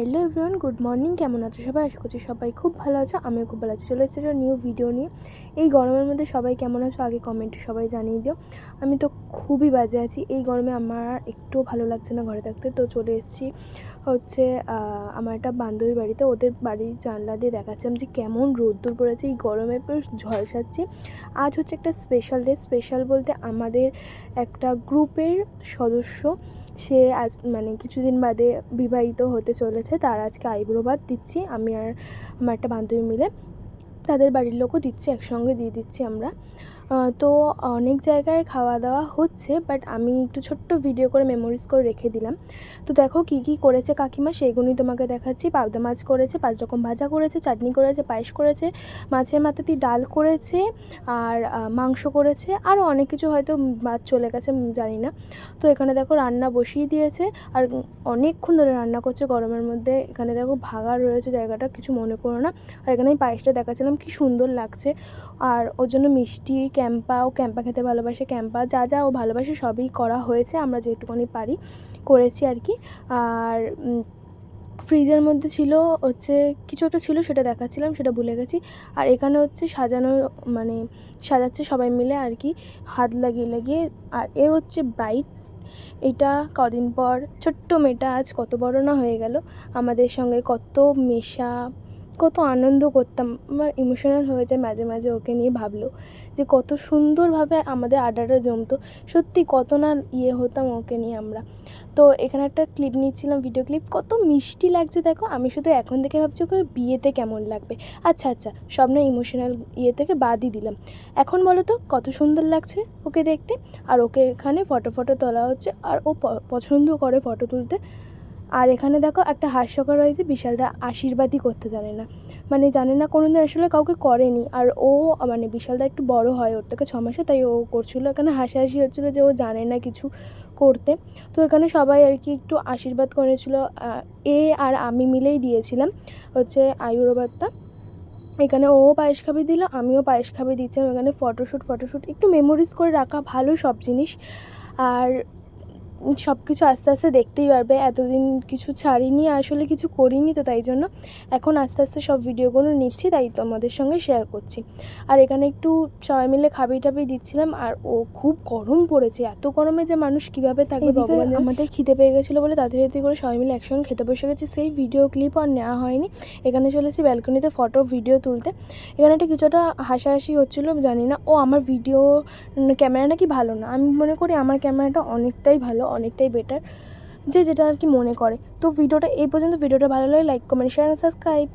Hello everyone, good morning. কেমন আছো সবাই? আশা করছি সবাই খুব ভালো আছো। আমিও খুব ভালো আছি। চলে এসেছি একটা নিউ ভিডিও নিয়ে। এই গরমের মধ্যে সবাই কেমন আছো? আগে কমেন্টে সবাই জানিয়ে দিও। আমি তো খুবই বাজে আছি। এই গরমে আমার একটু ভালো লাগছে না ঘরে থাকতে। তো চলে এসেছি হচ্ছে আমার একটা বান্ধবীর বাড়িতে ওদের বাড়ির জানলা দিয়ে দেখাচ্ছিলাম যে কেমন রোদ্দুর পড়েছে, এই গরমে পুরো ঝলসাচ্ছি আজ হচ্ছে একটা স্পেশাল ডে স্পেশাল বলতে আমাদের একটা গ্রুপের সদস্য, সে আজ মানে কিছুদিন বাদে বিবাহিত হতে চলেছে, তার আজকে আইব্রো ভাত দিচ্ছি, আমি আর আমার একটা বান্ধবী মিলে, তাদের বাড়ির লোকও দিচ্ছি, একসঙ্গে দিয়ে দিচ্ছি আমরা। তো অনেক জায়গায় খাওয়া দাওয়া হচ্ছে বাট আমি একটু ছোট্ট ভিডিও করে মেমোরিজ করে রেখে দিলাম। তো দেখো কী কী করেছে কাকিমা সেইগুলোই তোমাকে দেখাচ্ছি। পাবদা মাছ করেছে, পাঁচ রকম ভাজা করেছে, চাটনি করেছে, পায়েস করেছে, মাছের মাথা দিয়ে ডাল করেছে, আর মাংস করেছে আরও অনেক কিছু হয়তো বাদ চলে গেছে জানি না। তো এখানে দেখো রান্না বসিয়ে দিয়েছে, আর অনেকক্ষণ ধরে রান্না করছে, গরমের মধ্যে। এখানে দেখো ভাগা রয়েছে জায়গাটা, কিছু মনে করো না। আর এখানে আমি পায়েসটা দেখাচ্ছিলাম, কি সুন্দর লাগছে। আর ওর জন্য মিষ্টি ক্যাম্পা, ও ক্যাম্পা খেতে ভালোবাসে ক্যাম্পা। যা যা ও ভালোবাসে সবই করা হয়েছে, আমরা যেটুকুনি পারি করেছি আর কি। আর ফ্রিজের মধ্যে ছিল হচ্ছে, কিছু একটা ছিল সেটা দেখাচ্ছিলাম, সেটা ভুলে গেছি। আর এখানে হচ্ছে সাজানো মানে সাজাচ্ছে সবাই মিলে আর কি, হাত লাগিয়ে লাগিয়ে। আর এ হচ্ছে ব্রাইট, এটা কদিন পর, ছোট্ট মেয়েটা আজ কত বড় না হয়ে গেল। আমাদের সঙ্গে কত মেশা কত আনন্দ করতাম। আমার ইমোশনাল হয়ে যায়, মাঝে মাঝে ওকে নিয়ে ভাবলো যে কত সুন্দরভাবে আমাদের আড্ডাটা জমতো। সত্যি কত না ইয়ে হতাম ওকে নিয়ে আমরা। তো এখানে একটা ক্লিপ নিচ্ছিলাম ভিডিও ক্লিপ কত মিষ্টি লাগছে দেখো। আমি শুধু এখন থেকে ভাবছি ওকে বিয়েতে কেমন লাগবে। আচ্ছা আচ্ছা সব না ইমোশনাল ইয়ে থেকে বাদই দিলাম। এখন বলো তো, কত সুন্দর লাগছে ওকে দেখতে? আর ওকে এখানে ফটো ফটো তোলা হচ্ছে। আর ও প- পছন্দও করে ফটো তুলতে। আর এখানে দেখো একটা হাস্যকর রয়েছে বিশালদা আশীর্বাদই করতে জানে না। মানে জানে না কোনো দিন আসলে কাউকে করেনি। আর ও মানে বিশালদা একটু বড় হয় ওর থেকে ছ মাসে তাই ও করছিল। এখানে হাসাহাসি হচ্ছিল যে ও জানে না কিছু করতে। তো এখানে সবাই আর কি একটু আশীর্বাদ করেছিল। এ আর আমি মিলেই দিয়েছিলাম হচ্ছে আয়ুর্বাদটা। এখানে ও পায়েস খাবি দিল, আমিও পায়েস খাবি দিচ্ছিলাম। এখানে ফটোশ্যুট ফটোশ্যুট একটু মেমোরিজ করে রাখা ভালো সব জিনিস। আর সব কিছু আস্তে আস্তে দেখতেই পারবে। এতদিন কিছু ছাড়িনি আসলে কিছু করিনি তো তাই জন্য এখন আস্তে আস্তে সব ভিডিওগুলো নিচ্ছি তাই তোমাদের সঙ্গে শেয়ার করছি। আর এখানে একটু সবাই মিলে খাবি টাবি দিচ্ছিলাম আর ও খুব গরম পড়েছে। এত গরমে যে মানুষ কীভাবে এদিকে ভগবান আমাদের খিদে পেয়ে গেছিল বলে তাদের তাড়াতাড়ি করে সবাই মিলে একসঙ্গে খেতে বসে গেছি। সেই ভিডিও ক্লিপ আর নেওয়া হয়নি। এখানে চলেছি ব্যালকনিতে ফটো ভিডিও তুলতে। এখানে একটা কিছুটা হাসাহাসি হচ্ছিল জানি না। ও আমার ভিডিও ক্যামেরা নাকি ভালো না। আমি মনে করি আমার ক্যামেরাটা অনেকটাই ভালো। অনেকটাই বেটার যে যেটা আর কি মনে করে। তো ভিডিওটা এই পর্যন্ত। ভিডিওটা ভালো লাগে লাইক কমেন্ট শেয়ার সাবস্ক্রাইব